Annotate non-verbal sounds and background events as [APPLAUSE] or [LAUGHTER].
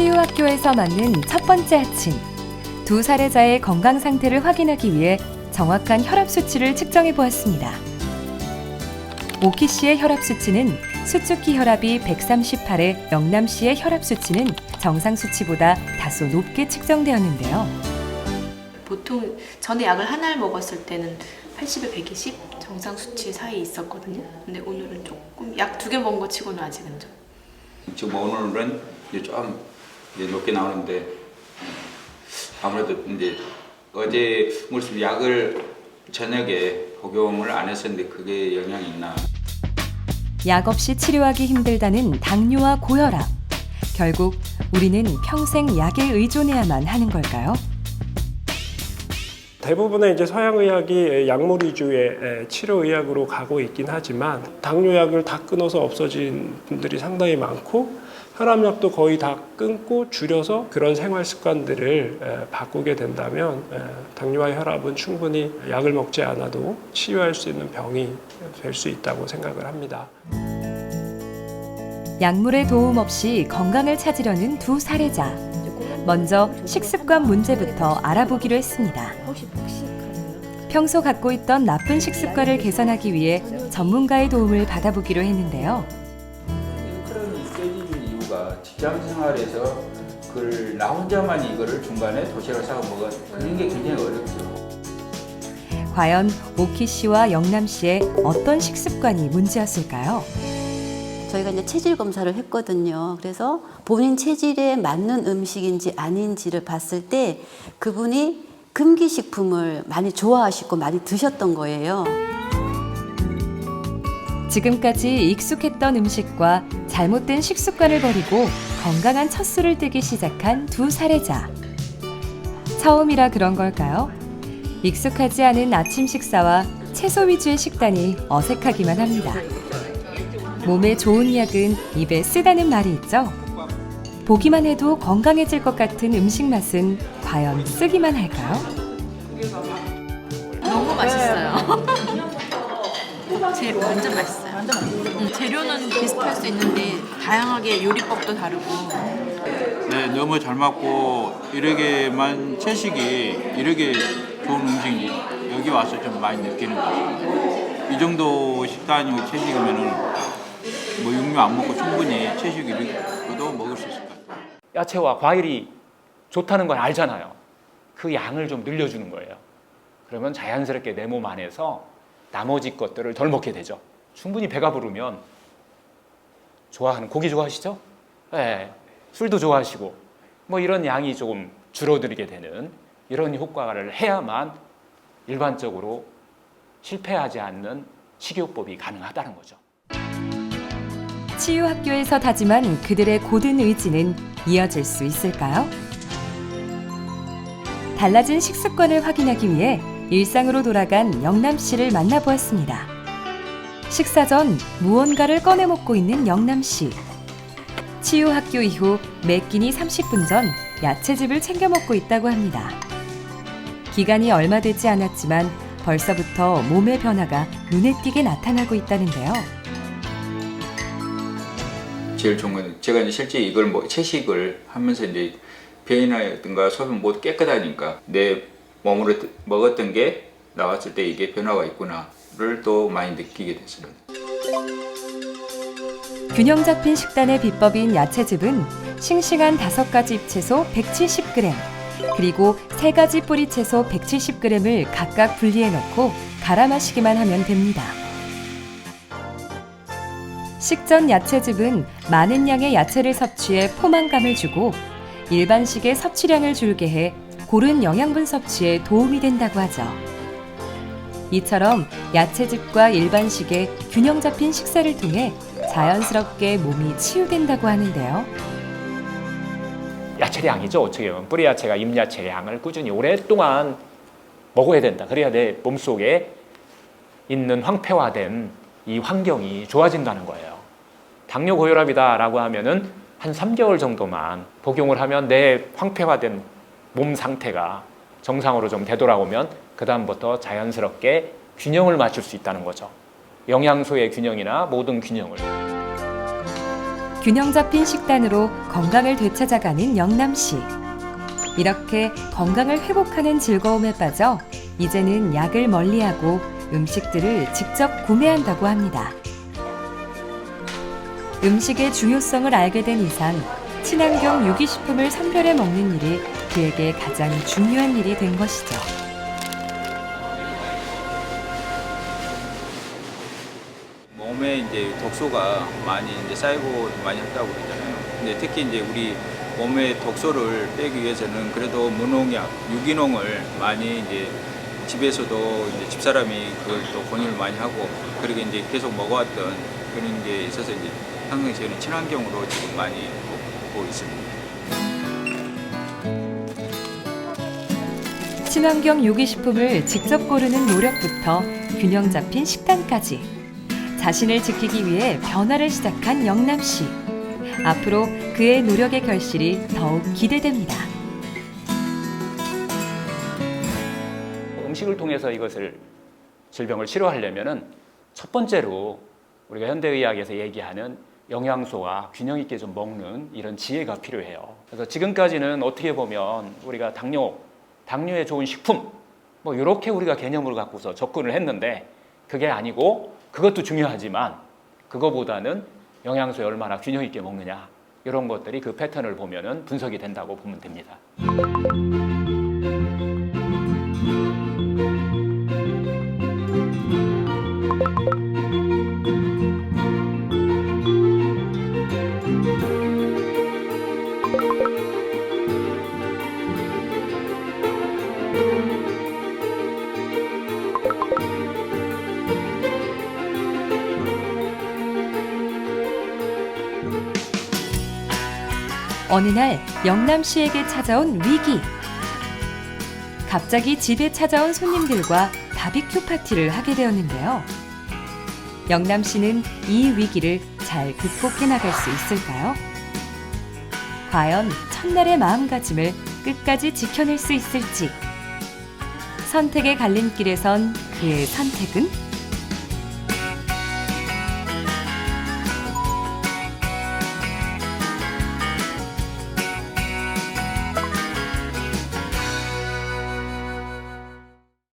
치유학교에서 맞는 첫 번째 아침. 두 사례자의 건강 상태를 확인하기 위해 정확한 혈압 수치를 측정해 보았습니다. 오키 씨의 혈압 수치는 수축기 혈압이 138에 영남 씨의 혈압 수치는 정상 수치보다 다소 높게 측정되었는데요. 보통 전에 약을 하나를 먹었을 때는 80에 120 정상 수치 사이에 있었거든요. 근데 오늘은 조금 약 두 개 먹은 거 치고는 아직은 좀. 지금 오늘은 이제 좀 이제 높게 나오는데 아무래도 이제 어제 무슨 약을 저녁에 복용을 안 했었는데 그게 영향이 있나 약 없이 치료하기 힘들다는 당뇨와 고혈압. 결국 우리는 평생 약에 의존해야만 하는 걸까요? 대부분의 이제 서양 의학이 약물 위주의 치료 의학으로 가고 있긴 하지만 당뇨약을 다 끊어서 없어진 분들이 상당히 많고 혈압약도 거의 다 끊고 줄여서 그런 생활 습관들을 바꾸게 된다면 당뇨와 혈압은 충분히 약을 먹지 않아도 치유할 수 있는 병이 될 수 있다고 생각을 합니다. 약물의 도움 없이 건강을 찾으려는 두 사례자. 먼저 식습관 문제부터 알아보기로 했습니다. 평소 갖고 있던 나쁜 식습관을 개선하기 위해 전문가의 도움을 받아보기로 했는데요. 이유가 직장 생활에서 그걸 나 혼자만 이거를 중간에 도시락 싸고 먹어 그런 게 굉장히 어렵죠. 과연 오키 씨와 영남 씨의 어떤 식습관이 문제였을까요? 저희가 이제 체질 검사를 했거든요. 그래서 본인 체질에 맞는 음식인지 아닌지를 봤을 때 그분이 금기식품을 많이 좋아하시고 많이 드셨던 거예요. 지금까지 익숙했던 음식과 잘못된 식습관을 버리고 건강한 첫 술을 뜨기 시작한 두 사례자. 처음이라 그런 걸까요? 익숙하지 않은 아침 식사와 채소 위주의 식단이 어색하기만 합니다. 몸에 좋은 약은 입에 쓰다는 말이 있죠. 보기만 해도 건강해질 것 같은 음식 맛은 과연 쓰기만 할까요? 너무 맛있어요. [LAUGHS] 제 완전 맛있어요. 음, 재료는 비슷할 수 있는데 다양하게 요리법도 다르고 네, 너무 잘 맞고 이렇게만 채식이 이렇게 좋은 음식이 여기 와서 좀 많이 느끼는 것 같습니다. 이 정도 식단이고 채식이면은 뭐 육류 안 먹고 충분히 채식 이렇게도 먹을 수 있을 것 같아요. 야채와 과일이 좋다는 걸 알잖아요. 그 양을 좀 늘려주는 거예요. 그러면 자연스럽게 내 몸 안에서 나머지 것들을 덜 먹게 되죠. 충분히 배가 부르면 좋아하는 고기 좋아하시죠? 네. 술도 좋아하시고 뭐 이런 양이 조금 줄어들게 되는 이런 효과를 해야만 일반적으로 실패하지 않는 식이요법이 가능하다는 거죠. 치유학교에서 다짐한 그들의 고든 의지는 이어질 수 있을까요? 달라진 식습관을 확인하기 위해 일상으로 돌아간 영남 씨를 만나보았습니다. 식사 전 무언가를 꺼내 먹고 있는 영남 씨. 치유 학교 이후 매 끼니 30분 전 야채즙을 챙겨 먹고 있다고 합니다. 기간이 얼마 되지 않았지만 벌써부터 몸의 변화가 눈에 띄게 나타나고 있다는데요. 제일 좋은 건 제가 이제 실제 이걸 뭐 채식을 하면서 이제 변이나든가 소변 모두 깨끗하니까 내 뜨- 먹었던 게 나왔을 때 이게 변화가 있구나를 또 많이 느끼게 됐어요. 균형 잡힌 식단의 비법인 야채즙은 싱싱한 다섯 가지 잎채소 170g 그리고 세 가지 뿌리채소 170g을 각각 분리해 넣고 갈아 마시기만 하면 됩니다. 식전 야채즙은 많은 양의 야채를 섭취해 포만감을 주고 일반식의 섭취량을 줄게 해 고른 영양분 섭취에 도움이 된다고 하죠. 이처럼 야채즙과 일반식의 균형 잡힌 식사를 통해 자연스럽게 몸이 치유된다고 하는데요. 야채량이죠. 어떻게 보면 뿌리 야채가 잎 야채 양을 꾸준히 오랫동안 먹어야 된다. 그래야 내 몸속에 있는 황폐화된 이 환경이 좋아진다는 거예요. 당뇨 고혈압이다라고 하면은 한 3개월 정도만 복용을 하면 내 황폐화된 몸 상태가 정상으로 좀 되돌아오면 그다음부터 자연스럽게 균형을 맞출 수 있다는 거죠. 영양소의 균형이나 모든 균형을. 균형 잡힌 식단으로 건강을 되찾아가는 영남씨. 이렇게 건강을 회복하는 즐거움에 빠져 이제는 약을 멀리하고 음식들을 직접 구매한다고 합니다. 음식의 중요성을 알게 된 이상 친환경 유기식품을 선별해 먹는 일이 그에게 가장 중요한 일이 된 것이죠. 몸에 이제 독소가 많이 이제 쌓이고 많이 한다고 그러잖아요. 근데 특히 이제 우리 몸의 독소를 빼기 위해서는 그래도 무농약, 유기농을 많이 이제 집에서도 이제 집사람이 그걸 또 권유를 많이 하고 그렇게 이제 계속 먹어왔던 그런 게 있어서 이제 항상 저는 친환경으로 지금 많이 먹고 있습니다. 친환경 유기식품을 직접 고르는 노력부터 균형 잡힌 식단까지 자신을 지키기 위해 변화를 시작한 영남 씨. 앞으로 그의 노력의 결실이 더욱 기대됩니다. 음식을 통해서 이것을 질병을 치료하려면은 첫 번째로 우리가 현대의학에서 얘기하는 영양소와 균형 있게 좀 먹는 이런 지혜가 필요해요. 그래서 지금까지는 어떻게 보면 우리가 당뇨, 당뇨에 좋은 식품 뭐 이렇게 우리가 개념을 갖고서 접근을 했는데 그게 아니고 그것도 중요하지만 그거보다는 영양소에 얼마나 균형 있게 먹느냐 이런 것들이 그 패턴을 보면은 분석이 된다고 보면 됩니다. 어느 날 영남 씨에게 찾아온 위기. 갑자기 집에 찾아온 손님들과 바비큐 파티를 하게 되었는데요. 영남 씨는 이 위기를 잘 극복해 나갈 수 있을까요? 과연 첫날의 마음가짐을 끝까지 지켜낼 수 있을지. 선택의 갈림길에 선 그의 선택은